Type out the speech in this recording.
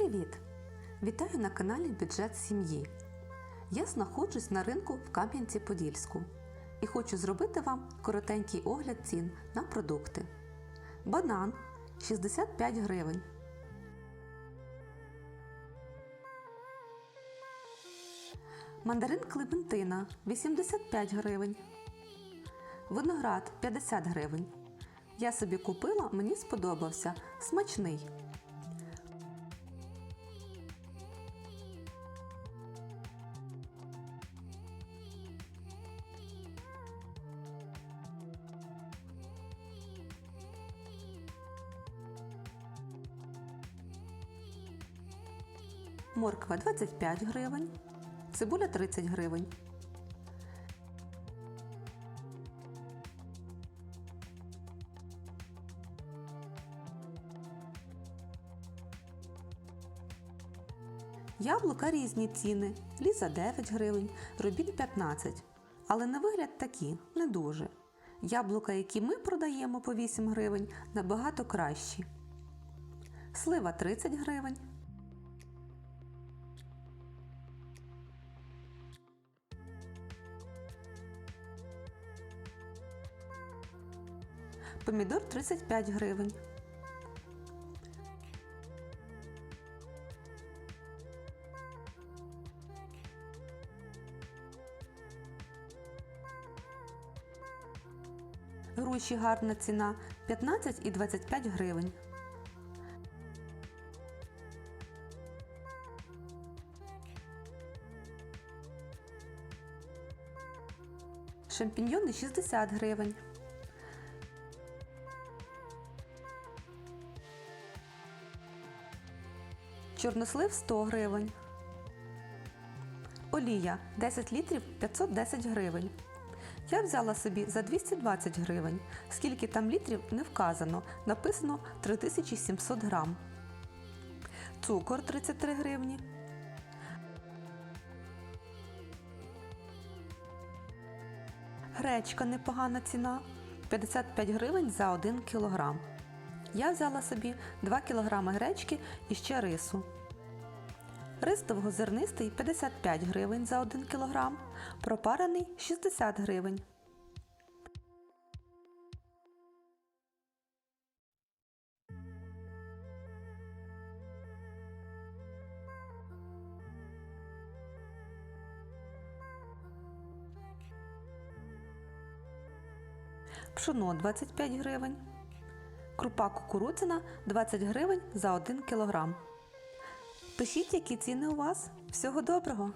Привіт! Вітаю на каналі Бюджет сім'ї. Я знаходжусь на ринку в Кам'янці-Подільську і хочу зробити вам коротенький огляд цін на продукти. Банан 65 гривень. Мандарин Клементина 85 гривень. Виноград 50 гривень. Я собі купила, мені сподобався. Смачний. Морква 25 гривень. Цибуля 30 гривень. Яблука різні ціни. Ліза 9 гривень, рубін 15. Але на вигляд такі не дуже. Яблука, які ми продаємо по 8 гривень, набагато кращі. Слива 30 гривень. Помідор 35 гривень. Груші гарна ціна 15 і 25 гривень. Шампіньйони 60 гривень. Чорнослив 100 гривень. Олія 10 літрів 510 гривень. Я взяла собі за 220 гривень. Скільки там літрів не вказано. Написано 3700 грам. Цукор 33 гривні. Гречка непогана ціна 55 гривень за 1 кілограм. Я взяла собі 2 кг гречки і ще рису. Рис довгозернистий 55 гривень за 1 кг, пропарений 60 гривень. Пшоно 25 гривень. Крупа кукурудзяна 20 гривень за 1 кілограм. Пишіть, які ціни у вас. Всього доброго!